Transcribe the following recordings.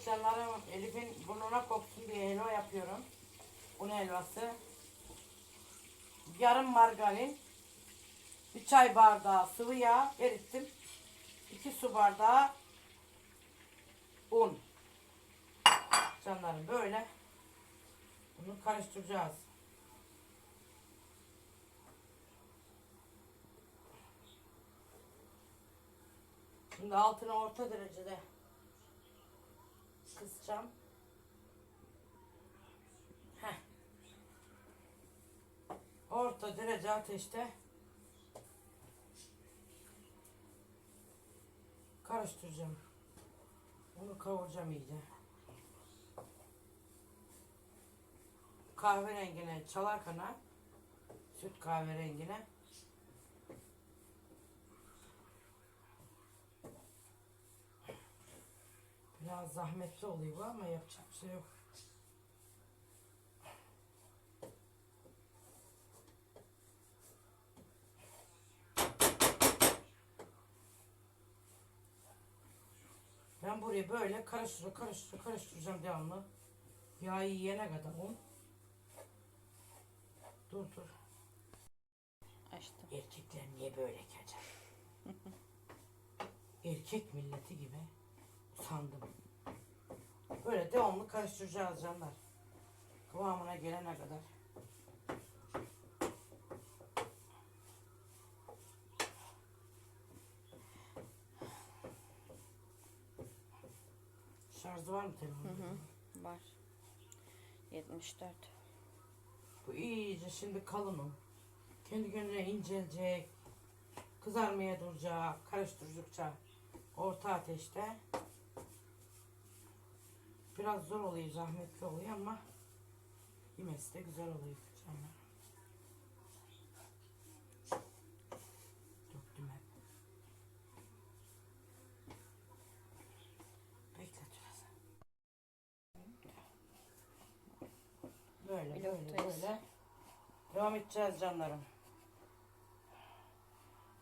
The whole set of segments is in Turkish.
Evet canlarım Elif'in burnuna koksun diye helva yapıyorum. Un helvası. Yarım margarin. Bir çay bardağı sıvı yağ erittim. 2 su bardağı un. Canlarım böyle. Bunu karıştıracağız. Şimdi altına orta derecede kısacağım. Heh. Orta derece ateşte karıştıracağım. Bunu kavuracağım iyice. Kahverengine çalarkana süt kahverengine Biraz zahmetli oluyor bu ama yapacak bir şey yok. Ben burayı böyle karıştır karıştır karıştıracağım devamlı. Yağı yiyene kadar un. Dur dur. Açtım. Erkekler niye böyle kaçar? Erkek milleti gibi sandım. Böyle devamlı karıştıracağız canlar. Kıvamına gelene kadar. Şarjı var mı telefonun? Var. 74. Bu iyice şimdi kalın. Kendi kendine incelecek. Kızarmaya duracak. Karıştırdıkça orta ateşte. Biraz zor oluyor, zahmetli oluyor ama yemesi de güzel oluyor canlar. Döktüm hep. Beklet biraz. Böyle böyle böyle. Devam edeceğiz canlarım.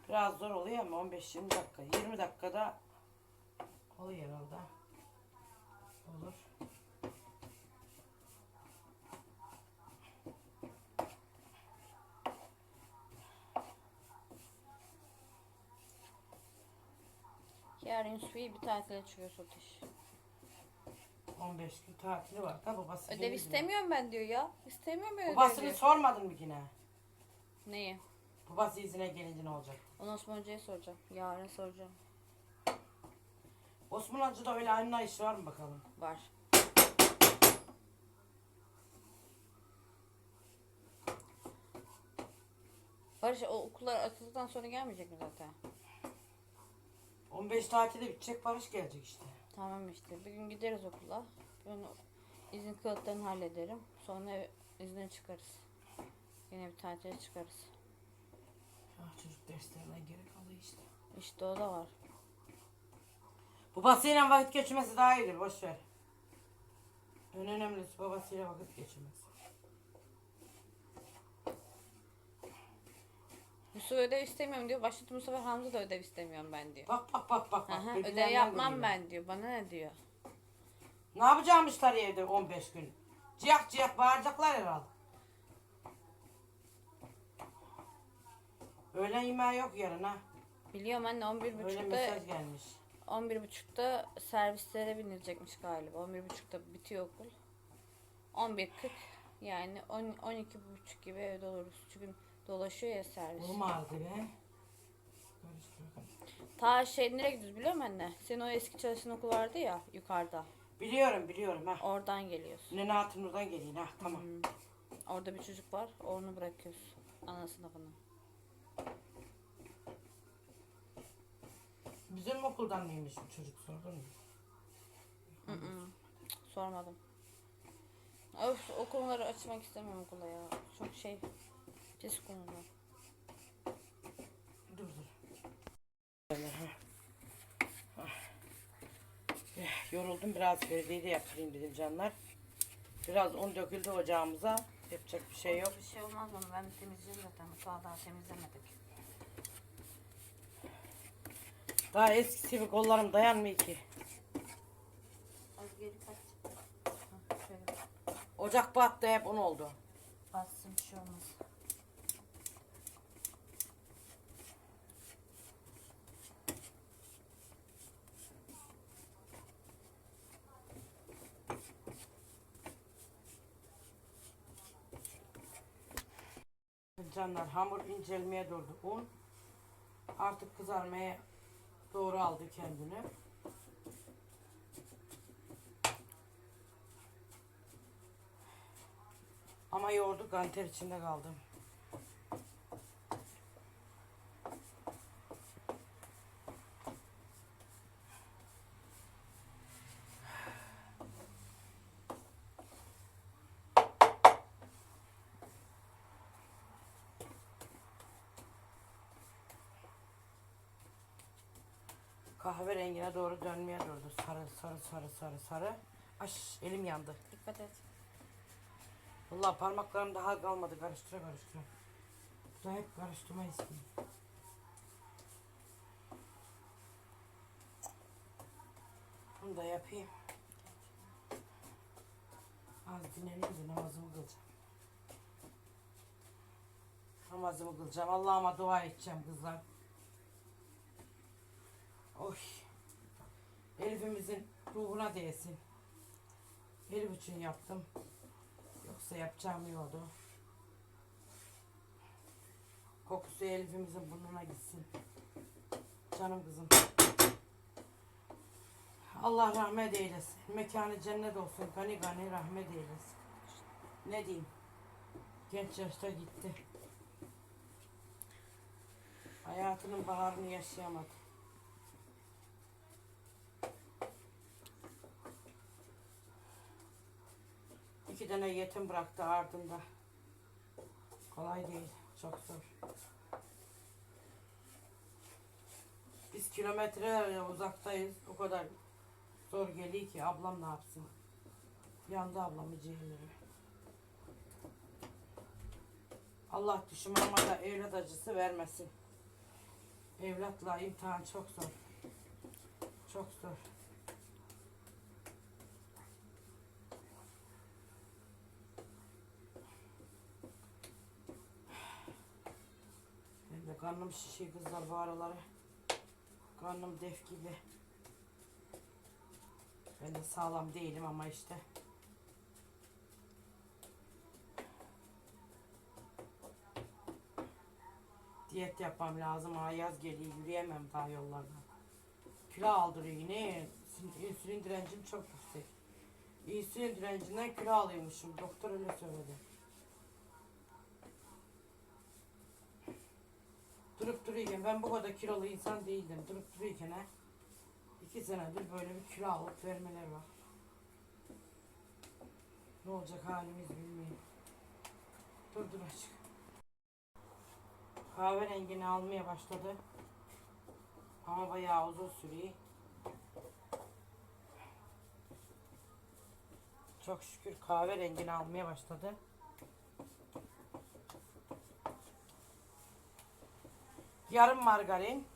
Biraz zor oluyor ama 15-20 dakika. 20 dakikada oluyor herhalde. Olur. Yarın suyu bir tatile çıkıyor Sotiş. 15 gün tatili var. Da babası Ödev istemiyorum ben diyor ya. İstemiyorum Babasını ödevi. sormadın mı yine? Neyi? Babası izine gelince ne olacak? Onu Osman Hoca'ya soracağım. Yarın soracağım. Osman Hacı'da öyle işi var mı bakalım? Var. Barış o okullar atıldıktan sonra gelmeyecek mi zaten? 15 tatilde bitecek Barış gelecek işte. Tamam işte. Bir gün gideriz okula. Ben izin kağıtlarını hallederim. Sonra izne çıkarız. Yine bir tatile çıkarız. Ah çocuk derslerine gerek alıyor işte. İşte o da var. Babasıyla vakit geçirmesi daha iyidir. Boş ver. En önemlisi babasıyla vakit geçirmesi. Yusuf ödev istemiyorum diyor. Başladı sefer Hamza da ödev istemiyorum ben diyor. Bak bak bak bak. bak. Aha, ödev yapmam görüyor. ben diyor. Bana ne diyor? Ne yapacakmışlar evde 15 gün? Ciyak ciyak bağıracaklar herhalde. Öğlen yemeği yok yarın ha. Biliyorum anne Öyle 11.30'da mesaj gelmiş. 11.30'da servislere binilecekmiş galiba. 11.30'da bitiyor okul. 11.40 yani 10 12.30 gibi evde oluruz. Çünkü dolaşıyor ya servis. Be. Karıştırdım. Ta şey nereye gidiyoruz biliyor musun anne? Senin o eski çalıştığın okul vardı ya yukarıda. Biliyorum biliyorum ha. Oradan geliyorsun. Nene Hatun oradan geliyor ha tamam. Hmm. Orada bir çocuk var. Onu bırakıyoruz. Ana sınıfına. Bizim okuldan mıymış bu çocuk sordun mu? Hı hı. Sormadım. Öf o konuları açmak istemiyorum okula ya. Çok şey. Pis konular. Dur dur. Böyle, ha. Ah. Eh, Yoruldum biraz Feride'yi de yaptırayım dedim canlar. Biraz un döküldü ocağımıza. Yapacak bir şey yok. Bir şey olmaz onu ben temizleyeceğim zaten. Mutfağı daha temizlemedik. Daha eskisi gibi kollarım dayanmıyor ki. Az geri kaç. Hah, Şöyle Ocak battı hep un oldu. bassın bir şey olmaz. Canlar hamur incelmeye durdu. Un artık kızarmaya doğru aldı kendini. Ama yoğurdu ganter içinde kaldı. Rengine doğru dönmeye durdu. Sarı sarı sarı sarı sarı. Aş elim yandı. Dikkat et. Vallahi parmaklarım daha kalmadı. Karıştıra karıştıra. Bu da hep karıştırma istedim. Bunu da yapayım. Az dinleneyim de namazımı kılacağım. Namazımı kılacağım. Allah'ıma dua edeceğim kızlar. Oy. Elif'imizin ruhuna değsin. Elif için yaptım. Yoksa yapacağım yoktu. Kokusu Elif'imizin burnuna gitsin. Canım kızım. Allah rahmet eylesin. Mekanı cennet olsun. Gani gani rahmet eylesin. Ne diyeyim? Genç yaşta gitti. Hayatının baharını yaşayamadı. İki tane yetim bıraktı ardında. Kolay değil, çok zor. Biz kilometrelerce uzaktayız. O kadar zor geliyor ki ablam ne yapsın? Yandı ablamın ciğerleri. Allah düşmanıma da evlat acısı vermesin. Evlatla imtihan çok zor. Çok zor. Benim de karnım şişiyor kızlar bu araları. Karnım def gibi. Ben de sağlam değilim ama işte. Diyet yapmam lazım. Ha yaz geliyor yürüyemem daha yollarda. Kilo aldırıyor yine. İnsülin direncim çok yüksek. İnsülin direncinden kilo alıyormuşum. Doktor öyle söyledi. Durup dururken ben bu kadar kilolu insan değildim. Durup dururken ha, iki senedir böyle bir kilo alıp vermeler var. Ne olacak halimiz bilmiyorum. Dur dur açık. Kahverengini almaya başladı. Ama bayağı uzun sürüyor. Çok şükür kahverengini almaya başladı. Yarım margarin.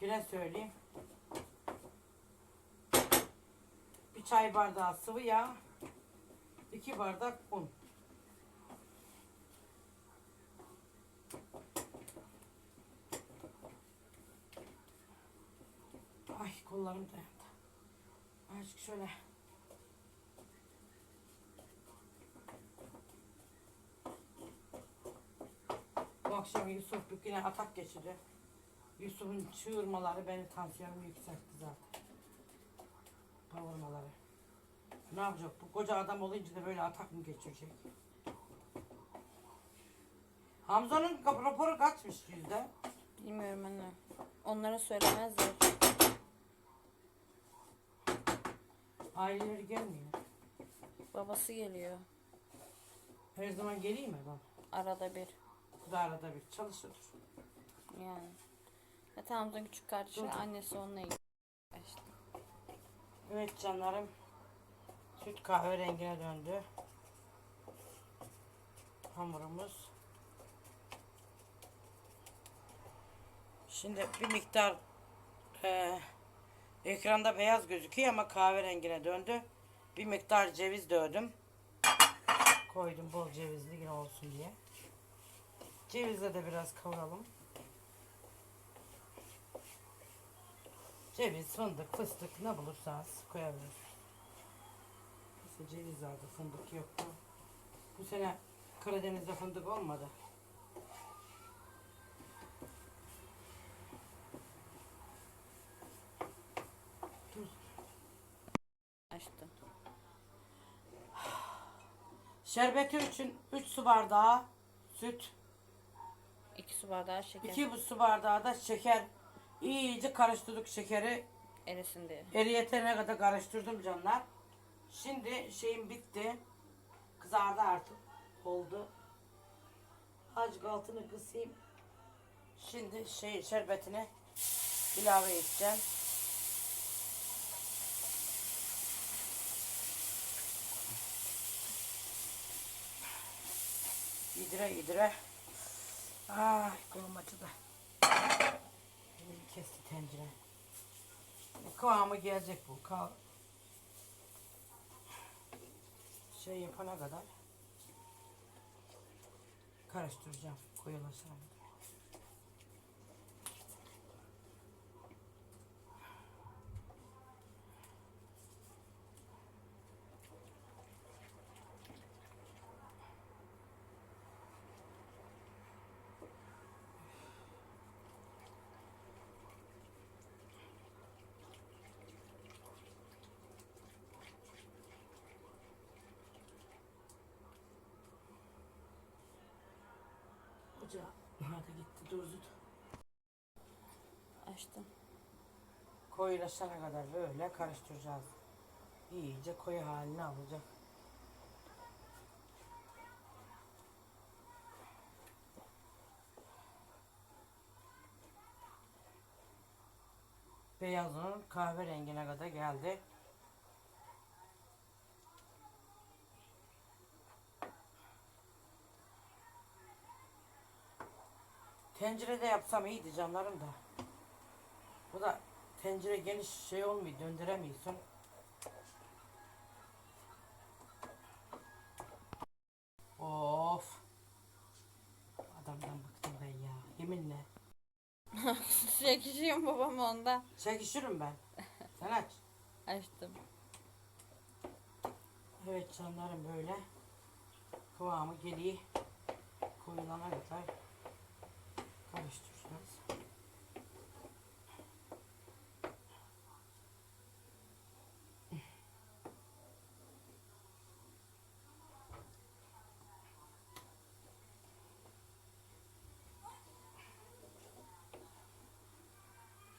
Yine söyleyeyim. Bir çay bardağı sıvı yağ. iki bardak un. Ay kollarım dayandı. Azıcık şöyle. Bu akşam Yusuf yine atak geçirdi. Yusuf'un çığırmaları beni tansiyonumu yükseltti zaten. Bağırmaları. Ne yapacak? Bu koca adam olunca da böyle atak mı geçirecek? Hamza'nın raporu kaçmış yüzde? Bilmiyorum anne. Onlara söylemezler. Aileleri gelmiyor. Babası geliyor. Her zaman geleyim mi ben? Arada bir. Bu da arada bir çalışır. Yani. Zaten Hamza'nın küçük kardeşi Dur, annesi onunla ilgili. İşte. Evet canlarım. Süt kahverengine döndü. Hamurumuz. Şimdi bir miktar eee Ekranda beyaz gözüküyor ama kahverengine döndü. Bir miktar ceviz dövdüm. Koydum bol cevizli olsun diye. Cevizle de biraz kavuralım. Ceviz, fındık, fıstık ne bulursanız koyabilirsiniz. Mesela ceviz vardı, fındık yoktu. Bu sene Karadeniz'de fındık olmadı. Açtım. Şerbeti için 3 su bardağı süt, 2 su bardağı şeker 2 su bardağı da şeker. İyice karıştırdık şekeri. erisin diye. Eriyetene kadar karıştırdım canlar. Şimdi şeyim bitti. Kızardı artık. Oldu. Azıcık altını kısayım. Şimdi şey şerbetini ilave edeceğim. İdire idire. Ay kolum acıdı. Elim kesti tencere. E, Kıvamı gelecek bu. Kal şey yapana kadar karıştıracağım koyulaşana Ocağı hadi gitti durdu. Açtım. Koyulaşana kadar böyle karıştıracağız. İyice koyu haline alacak. Beyaz un kahverengine kadar geldi. Tencerede yapsam iyiydi canlarım da. Bu da tencere geniş şey olmuyor, döndüremiyorsun. Of. Adamdan bıktım ben ya. Yeminle. Çekişiyorum babam onda. Çekişirim ben. Sen aç. Açtım. Evet canlarım böyle. Kıvamı geliyor. Koyulana kadar karıştıracağız.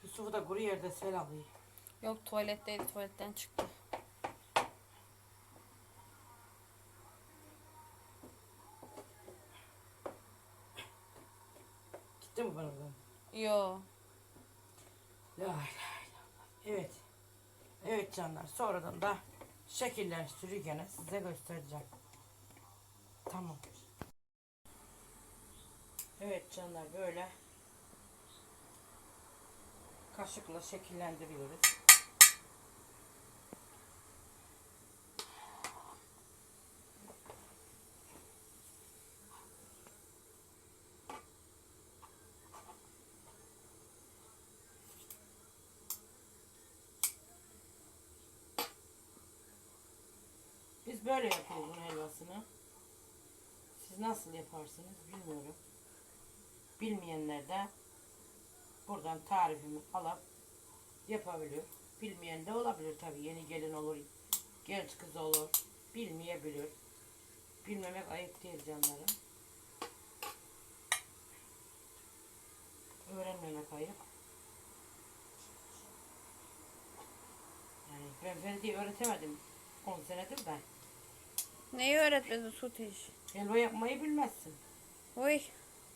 Yusuf'u da kuru yerde sel alıyor. Yok tuvaletteydi tuvaletten çıktı. Gitti mi bana buradan? Yo. Evet. Evet canlar. Sonradan da şekiller sürürken size göstereceğim. Tamam. Evet canlar böyle kaşıkla şekillendiriyoruz. Biz böyle yapıyoruz bunun helvasını. Siz nasıl yaparsınız bilmiyorum. Bilmeyenler de buradan tarifimi alıp yapabilir. Bilmeyen de olabilir tabii. Yeni gelin olur, genç kız olur. Bilmeyebilir. Bilmemek ayıp değil canlarım. Öğrenmemek ayıp. Yani ben Feride'yi öğretemedim 10 senedir de. Neyi öğretmedin Sutiş? Helva yapmayı bilmezsin. Uy.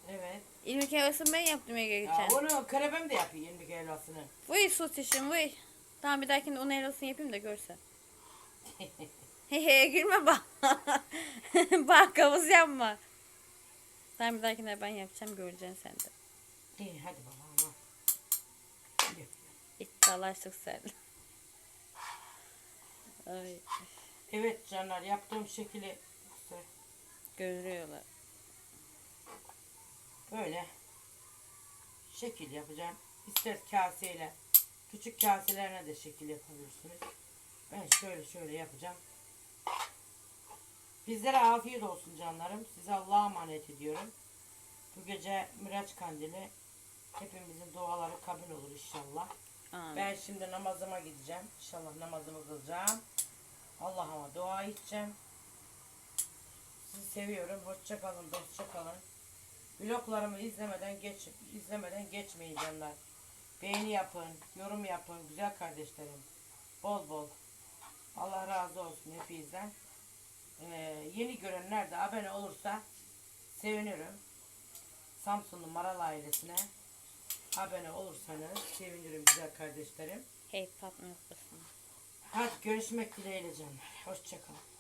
Evet. İlmik helvasını ben yaptım Ege Ya geçen. onu karebem de yapıyor yendik helvasını. Uy Sutiş'im uy. Tamam bir dahakinde un helvasını yapayım da görsen. Hehe gülme bak. bak kavuz yapma. Tamam bir dahakinde ben yapacağım göreceksin sen de. İyi hadi baba ama. İddialaştık sen. Ay, Evet canlar yaptığım şekli görüyorlar. böyle şekil yapacağım. İster kaseyle küçük kaselerine de şekil yapabilirsiniz. Ben şöyle şöyle yapacağım. Bizlere afiyet olsun canlarım. Size Allah'a emanet ediyorum. Bu gece Miraç Kandili hepimizin duaları kabul olur inşallah. Amin. Ben şimdi namazıma gideceğim. İnşallah namazımı kılacağım. Allah'ıma dua edeceğim. Sizi seviyorum. Hoşça kalın, dostça kalın. Vloglarımı izlemeden geç izlemeden geçmeyin canlar. Beğeni yapın, yorum yapın güzel kardeşlerim. Bol bol. Allah razı olsun hepinizden. Ee, yeni görenler de abone olursa sevinirim. Samsunlu Maral ailesine abone olursanız sevinirim güzel kardeşlerim. Hey patlatmasın. Hadi görüşmek dileğiyle canlar. Hoşçakalın.